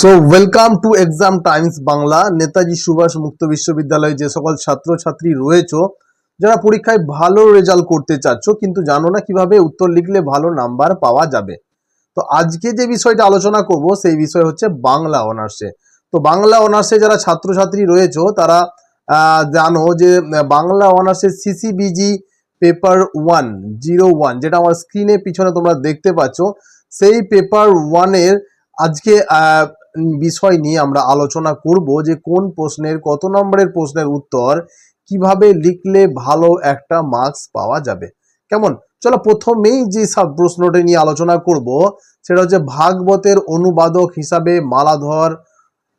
So welcome to exam times Bangla Netaji Subhash মুক্ত বিশ্ববিদ্যালয়ে যে সকল ছাত্রছাত্রী রয়েছে, যারা পরীক্ষায় ভালো রেজাল্ট করতে চাচ্ছ, কিন্তু জানো না কীভাবে উত্তর লিখলে ভালো নাম্বার পাওয়া যাবে। তো আজকে যে বিষয়টা আলোচনা করব, সেই বিষয় হচ্ছে বাংলা অনার্সে তো বাংলা অনার্সে যারা ছাত্রছাত্রী রয়েছে, তারা জানো যে, বাংলা অনার্সের CCBG paper one zero one যেটা আমার স্ক্রিনে পিছনে তোমরা দেখতে পাচ্ছ, সেই পেপার ওয়ানের আজকে বিষয় নিয়ে আমরা আলোচনা করব যে কোন প্রশ্নের, কত নম্বরের প্রশ্নের উত্তর কীভাবে লিখলে ভালো একটা মার্কস পাওয়া যাবে। কেমন? চলো প্রথমেই যে সব প্রশ্নটা নিয়ে আলোচনা করব, সেটা হচ্ছে ভাগবতের অনুবাদক হিসাবে মালাধর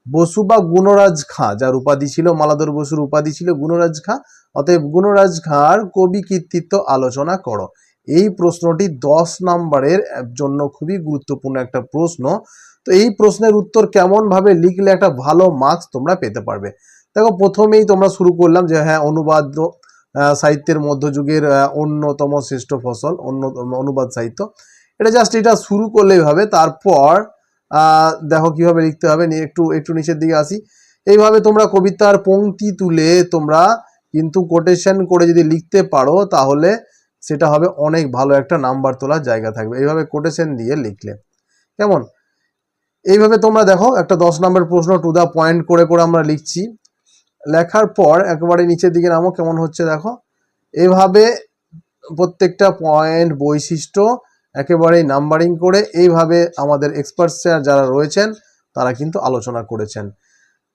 বসু বা গুণরাজ খাঁ, যার উপাধি ছিল, মালাধর বসুর উপাধি ছিল গুণরাজ খাঁ। অতএব গুণরাজ খাঁর কবি কীর্তিত্ব আলোচনা করো। এই প্রশ্নটি দশ নম্বরের জন্য খুবই গুরুত্বপূর্ণ একটা প্রশ্ন। তো এই প্রশ্নের উত্তর কেমন ভাবে লিখলে একটা ভালো মার্কস তোমরা পেতে পারবে? দেখো, প্রথমেই তোমরা শুরু করলাম যে হ্যাঁ অনুবাদ সাহিত্যের মধ্যযুগের অন্যতম শ্রেষ্ঠ ফসল, অন্য, অনুবাদ সাহিত্য। এটা জাস্ট এটা শুরু করলেই হবে। তারপর দেখো কীভাবে লিখতে হবে। একটু একটু নিচের দিকে আসি। এইভাবে তোমরা কবিতার পংক্তি তুলে তোমরা কিন্তু কোটেশন করে যদি লিখতে পারো, তাহলে সেটা হবে অনেক ভালো একটা নাম্বার তোলার জায়গা থাকবে। এইভাবে কোটেশন দিয়ে লিখলে। কেমন? এইভাবে তোমরা দেখো, একটা দশ নম্বর প্রশ্ন টু দা পয়েন্ট করে করে আমরা লিখছি। লেখার পর একেবারে নিচের দিকে নামো, কেমন হচ্ছে দেখো। এভাবে প্রত্যেকটা পয়েন্ট বৈশিষ্ট্য একেবারেই নাম্বারিং করে এইভাবে আমাদের এক্সপার্ট স্যার যারা রয়েছেন, তারা কিন্তু আলোচনা করেছেন।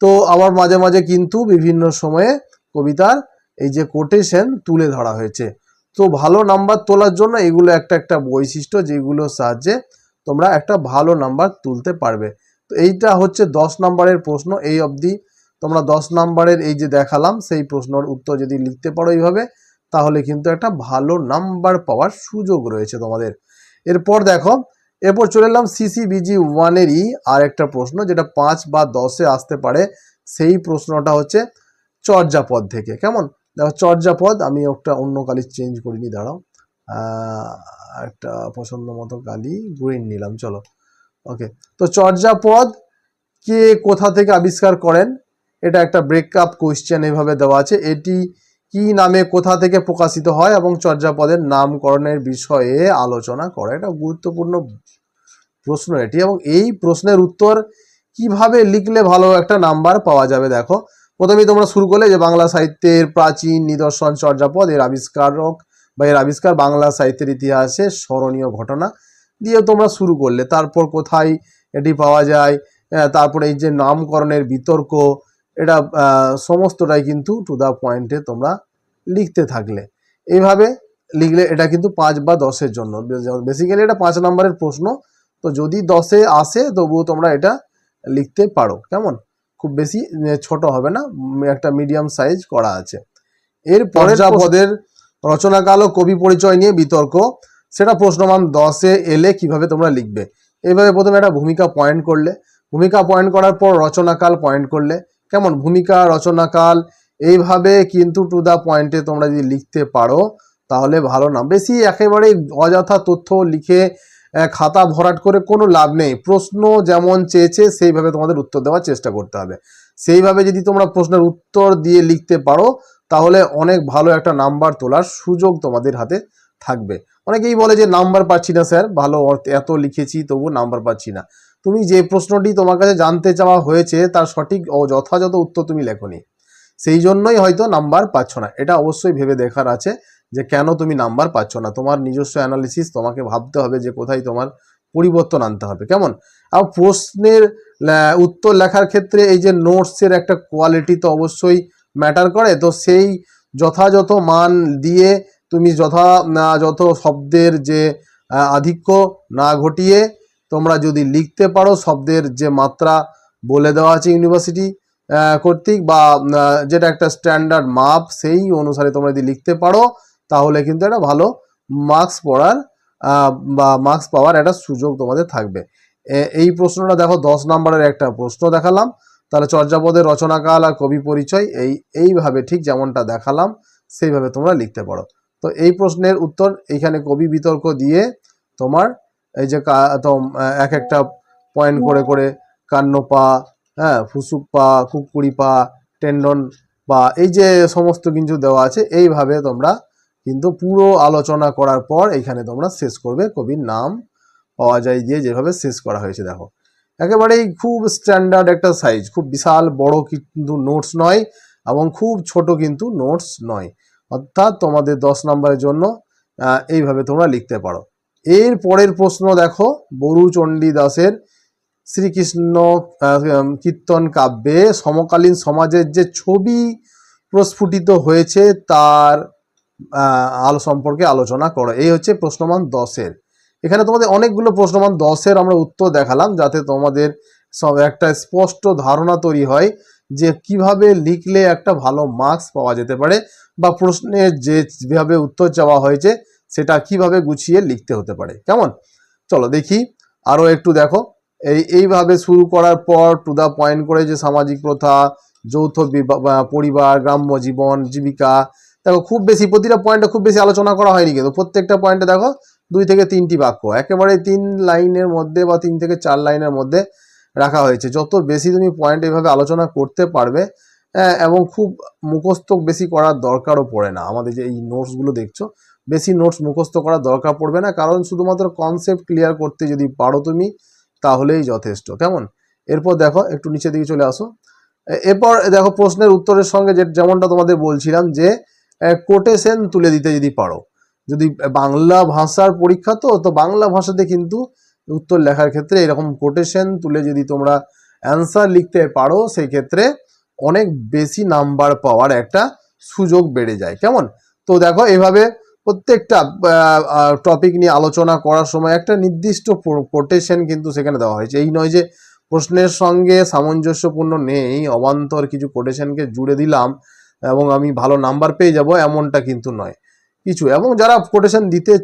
তো আবার মাঝে মাঝে কিন্তু বিভিন্ন সময়ে কবিতার এই যে কোটেশন তুলে ধরা হয়েছে। তো ভালো নাম্বার তোলার জন্য এগুলো একটা একটা বৈশিষ্ট্য যেগুলোর সাহায্যে তোমরা একটা ভালো নাম্বার তুলতে পারবে। তো এইটা হচ্ছে দশ নম্বরের প্রশ্ন এই অবধি। তোমরা দশ নম্বরের এই যে দেখালাম, সেই প্রশ্নের উত্তর যদি লিখতে পারো এইভাবে, তাহলে কিন্তু একটা ভালো নাম্বার পাওয়ার সুযোগ রয়েছে তোমাদের। এরপর দেখো, এরপর চলে এলাম সিসিবিজি ওয়ানেরই আর একটা প্রশ্ন, যেটা পাঁচ বা দশে আসতে পারে। সেই প্রশ্নটা হচ্ছে চর্যাপদ থেকে। কেমন? দেখো চর্যাপদ, আমি একটা অন্য কালি চেঞ্জ করিনি, দাঁড়াও। একটা পছন্দ মতো কালি গ্রিন নিলাম, চলো। ওকে তো চর্যাপদ কে কোথা থেকে আবিষ্কার করেন? এটা একটা ব্রেকআপ কোয়েশ্চেন এইভাবে দেওয়া আছে। এটি কি নামে কোথা থেকে প্রকাশিত হয় এবং চর্যাপদের নামকরণের বিষয়ে আলোচনা করা? এটা গুরুত্বপূর্ণ প্রশ্ন এটি এবং এই প্রশ্নের উত্তর কীভাবে লিখলে ভালো একটা নাম্বার পাওয়া যাবে দেখো। প্রথমেই তোমরা শুরু করলে যে বাংলা সাহিত্যের প্রাচীন নিদর্শন চর্যাপদ, এর আবিষ্কারক বা এর আবিষ্কার বাংলা সাহিত্যের ইতিহাসে স্মরণীয় ঘটনা দিয়ে তোমরা শুরু করলে। তারপর কোথায় এটি পাওয়া যায়? তারপরে এই যে নামকরণের বিতর্ক এটা সমস্তটাই কিন্তু টু দা পয়েন্টে তোমরা লিখতে থাকলে। এইভাবে লিখলে এটা কিন্তু পাঁচ বা দশের জন্য। বেসিক্যালি এটা পাঁচ নম্বরের প্রশ্ন। তো যদি দশে আসে তবুও তোমরা এটা লিখতে পারো। কেমন? খুব বেশি ছোট হবে না। একটা মিডিয়াম সাইজ করা আছে। এর পরের পদের রচনাকাল ও কবি পরিচয় নিয়ে বিতর্ক। সেটা প্রশ্নমান দশে এলে কীভাবে তোমরা লিখবে? এইভাবে প্রথমে একটা ভূমিকা পয়েন্ট করলে। ভূমিকা পয়েন্ট করার পর রচনাকাল পয়েন্ট করলে। কেমন? ভূমিকা রচনাকাল এইভাবে কিন্তু টু দা পয়েন্টে তোমরা যদি লিখতে পারো, তাহলে ভালো না। বেশি একেবারে অযথা তথ্য লিখে খাতা ভরাট করে কোনো লাভ নেই। প্রশ্ন যেমন চেয়েছে, সেইভাবে তোমাদের উত্তর দেওয়ার চেষ্টা করতে হবে। সেইভাবে যদি তোমরা প্রশ্নের উত্তর দিয়ে লিখতে পারো তাহলে অনেক ভালো একটা নাম্বার তোলার সুযোগ তোমাদের হাতে থাকবে। অনেকেই বলে যে নাম্বার পাচ্ছি না স্যার, ভালো এত লিখেছি তবু নাম্বার পাচ্ছি না। তুমি যে প্রশ্নটি তোমার কাছে জানতে চাওয়া হয়েছে তার সঠিক ও যথাযথ উত্তর তুমি লেখনি। সেই জন্যই হয়তো নাম্বার পাচ্ছ না। এটা অবশ্যই ভেবে দেখার আছে যে কেন তুমি নাম্বার পাচ্ছ না। তোমার নিজস্ব অ্যানালিসিস তোমাকে ভাবতে হবে যে কোথায় তোমার পরিবর্তন আনতে হবে। কেমন? আর প্রশ্নের উত্তর লেখার ক্ষেত্রে এই যে নোটসের একটা কোয়ালিটি তো অবশ্যই ম্যাটার করে, তো সেই যথাযথ মান দিয়ে তুমি যথা যত শব্দের যে আধিক্য না ঘটিয়ে তোমরা যদি লিখতে পারো শব্দের যে মাত্রা বলে দেওয়া আছে ইউনিভার্সিটি কর্তৃক বা যেটা একটা স্ট্যান্ডার্ড মাপ সেই অনুসারে তোমরা যদি লিখতে পারো, তাহলে কিন্তু একটা ভালো মার্কস পড়ার বা মার্কস পাওয়ার একটা সুযোগ তোমাদের থাকবে। এই প্রশ্নটা দেখো দশ নম্বরের একটা প্রশ্ন দেখালাম। তাহলে চর্যাপদের রচনাকাল আর কবি পরিচয় এই, এইভাবে ঠিক যেমনটা দেখালাম, সেইভাবে তোমরা লিখতে পারো। তো এই প্রশ্নের উত্তর এইখানে কবি বিতর্ক দিয়ে তোমার এই যে এক একটা পয়েন্ট করে করে কান্নপা হ্যাঁ ফুসুক পা কুকুরি পা টেন্ডন বা এই যে সমস্ত কিছু দেওয়া আছে, এইভাবে তোমরা কিন্তু পুরো আলোচনা করার পর এখানে তোমরা শেষ করবে। কবির নাম পাওয়া যায় দিয়ে যেভাবে শেষ করা হয়েছে, দেখো। একেবারেই খুব স্ট্যান্ডার্ড একটা সাইজ খুব বিশাল বড় কিন্তু নোটস নয় এবং খুব ছোট কিন্তু নোটস নয়। অর্থাৎ তোমাদের দশ নম্বরের জন্য এইভাবে তোমরা লিখতে পারো। এর পরের প্রশ্ন দেখো বরুচণ্ডী দাসের শ্রীকৃষ্ণ কীর্তন কাব্যে সমকালীন সমাজের যে ছবি প্রস্ফুটিত হয়েছে তার আলো সম্পর্কে আলোচনা করো। এই হচ্ছে প্রশ্নমান দশের। এখানে তোমাদের অনেকগুলো প্রশ্নমান দশের আমরা উত্তর দেখালাম, যাতে তোমাদের সব একটা স্পষ্ট ধারণা তৈরি হয় যে কীভাবে লিখলে একটা ভালো মার্কস পাওয়া যেতে পারে বা প্রশ্নের যেভাবে উত্তর চাওয়া হয়েছে সেটা কীভাবে গুছিয়ে লিখতে হতে পারে। কেমন? চলো দেখি। আরও একটু দেখো। এই, এইভাবে শুরু করার পর টু দা পয়েন্ট করে যে সামাজিক প্রথা, যৌথ পরিবার, গ্রাম্য জীবন, জীবিকা, দেখো খুব বেশি, প্রতিটা পয়েন্টে খুব বেশি আলোচনা করা হয়নি কিন্তু প্রত্যেকটা পয়েন্টে দেখো দুই থেকে তিনটি বাক্য। একেবারে তিন লাইনের মধ্যে বা তিন থেকে চার লাইনের মধ্যে রাখা হয়েছে। যত বেশি তুমি পয়েন্ট এভাবে আলোচনা করতে পারবে এবং খুব মুখস্থ বেশি করার দরকারও পড়ে না। আমাদের যে এই নোটসগুলো দেখছ, বেশি নোটস মুখস্থ করার দরকার পড়বে না, কারণ শুধুমাত্র কনসেপ্ট ক্লিয়ার করতে যদি পারো তুমি, তাহলেই যথেষ্ট। কেমন? এরপর দেখো, একটু নিচের দিকে চলে আসো। এরপর দেখো প্রশ্নের উত্তরের সঙ্গে যে, যেমনটা তোমাদের বলছিলাম যে কোটেশন তুলে দিতে যদি পারো। যদি বাংলা ভাষার পরীক্ষা তো তো বাংলা ভাষাতে কিন্তু উত্তর লেখার ক্ষেত্রে এরকম কোটেশন তুলে যদি তোমরা অ্যান্সার লিখতে পারো, সেই ক্ষেত্রে অনেক বেশি নাম্বার পাওয়ার একটা সুযোগ বেড়ে যায়। কেমন? তো দেখো, এভাবে প্রত্যেকটা টপিক নিয়ে আলোচনা করার সময় একটা নির্দিষ্ট কোটেশন কিন্তু সেখানে দেওয়া হয়েছে। এই নয় যে প্রশ্নের সঙ্গে সামঞ্জস্যপূর্ণ নেই, অবান্তর কিছু কোটেশনকে জুড়ে দিলাম এবং আমি ভালো নাম্বার পেয়ে যাব, এমনটা কিন্তু নয়। কিছু। এবং যারা কোটেশন দিতে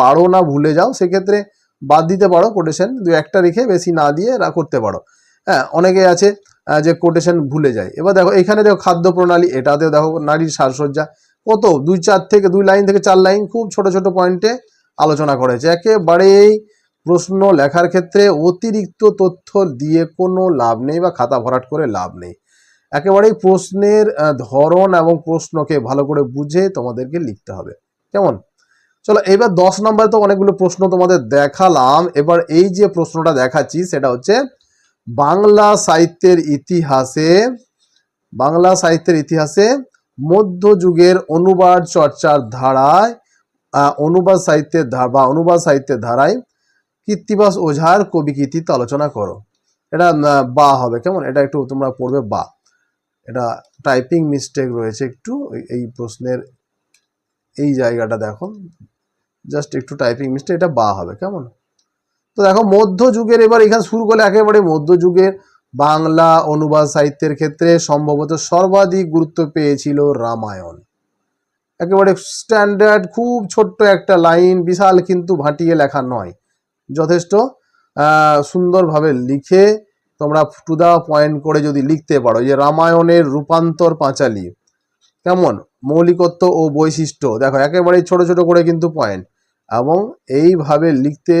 পারো না, ভুলে যাও, সেক্ষেত্রে বাদ দিতে পারো কোটেশন দু একটা রেখে বেশি না দিয়ে করতে পারো। হ্যাঁ অনেকে আছে যে কোটেশন ভুলে যায়। এবার দেখো, এখানে দেখো খাদ্য প্রণালী, এটাতেও দেখো নারীর সাজসজ্জা। কত? দুই চার থেকে, দুই লাইন থেকে চার লাইন খুব ছোট ছোট পয়েন্টে আলোচনা করেছে। একেবারেই প্রশ্ন লেখার ক্ষেত্রে অতিরিক্ত তথ্য দিয়ে কোনো লাভ নেই বা খাতা ভরাট করে লাভ নেই। একেবারেই প্রশ্নের ধরন এবং প্রশ্নকে ভালো করে বুঝে তোমাদেরকে লিখতে হবে। কেমন? চলো এবার দশ নম্বরে তো অনেকগুলো প্রশ্ন তোমাদের দেখালাম। এবার এই যে প্রশ্নটা দেখাচ্ছি, সেটা হচ্ছে বাংলা সাহিত্যের ইতিহাসে, বাংলা সাহিত্যের ইতিহাসে মধ্যযুগের অনুবাদ চর্চার ধারায় অনুবাদ সাহিত্যের ধারা বা অনুবাদ সাহিত্যের ধারায় কীর্তিবাস ওঝার কবি কীর্তিত্ব আলোচনা করো। এটা বা হবে, কেমন? এটা একটু তোমরা পড়বে বা। এটা টাইপিং মিস্টেক রয়েছে একটু, এই প্রশ্নের এই জায়গাটা দেখো জাস্ট একটু টাইপিং মিস্টেক এটা বা হবে, কেমন? তো দেখো মধ্যযুগের এবার এখানে শুরু করলে একেবারে মধ্যযুগের বাংলা অনুবাদ সাহিত্যের ক্ষেত্রে সম্ভবত সর্বাধিক গুরুত্ব পেয়েছিল রামায়ণ। একেবারে স্ট্যান্ডার্ড খুব ছোট্ট একটা লাইন বিশাল কিন্তু ভাটিয়ে লেখা নয়। যথেষ্ট সুন্দরভাবে লিখে তোমরা টু দা পয়েন্ট করে যদি লিখতে পারো, যে রামায়ণের রূপান্তর পাঁচালী। কেমন? মৌলিকত্ব ও বৈশিষ্ট্য। দেখো, একেবারেই ছোট ছোট করে কিন্তু পয়েন্ট এবং এইভাবে লিখতে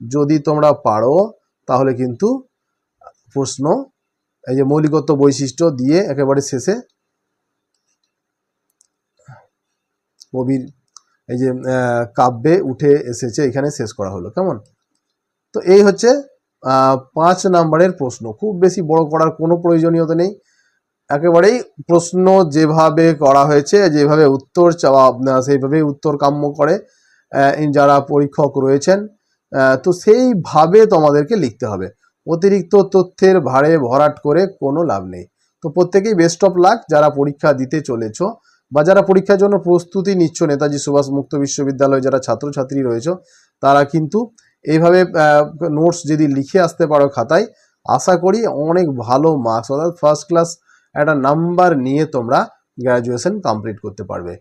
যদি তোমরা পারো, তাহলে কিন্তু প্রশ্ন, এই যে মৌলিকত্ব বৈশিষ্ট্য দিয়ে একেবারে শেষে কবির, এই যে কাব্যে উঠে এসেছে, এখানে শেষ করা হলো। কেমন? তো এই হচ্ছে পাঁচ নাম্বারের প্রশ্ন। খুব বেশি বড় করার কোনো প্রয়োজনীয়তা নেই। একেবারেই প্রশ্ন যেভাবে করা হয়েছে, যেভাবে উত্তর চাওয়া সেইভাবেই উত্তর কাম্য করে যারা পরীক্ষক রয়েছেন তো সেইভাবে তোমাদেরকে লিখতে হবে। অতিরিক্ত তথ্যের ভারে ভরাট করে কোনো লাভ নেই। তো প্রত্যেকেই বেস্ট অফ লাক যারা পরীক্ষা দিতে চলেছ বা যারা পরীক্ষার জন্য প্রস্তুতি নিচ্ছ, নেতাজি সুভাষ মুক্ত বিশ্ববিদ্যালয়ে যারা ছাত্রছাত্রী রয়েছে, তারা কিন্তু এইভাবে নোটস যদি লিখে আসতে পারো খাতায়, আশা করি অনেক ভালো মার্কস অর্থাৎ ফার্স্ট ক্লাস একটা নাম্বার নিয়ে তোমরা গ্র্যাজুয়েশন কমপ্লিট করতে পারবে।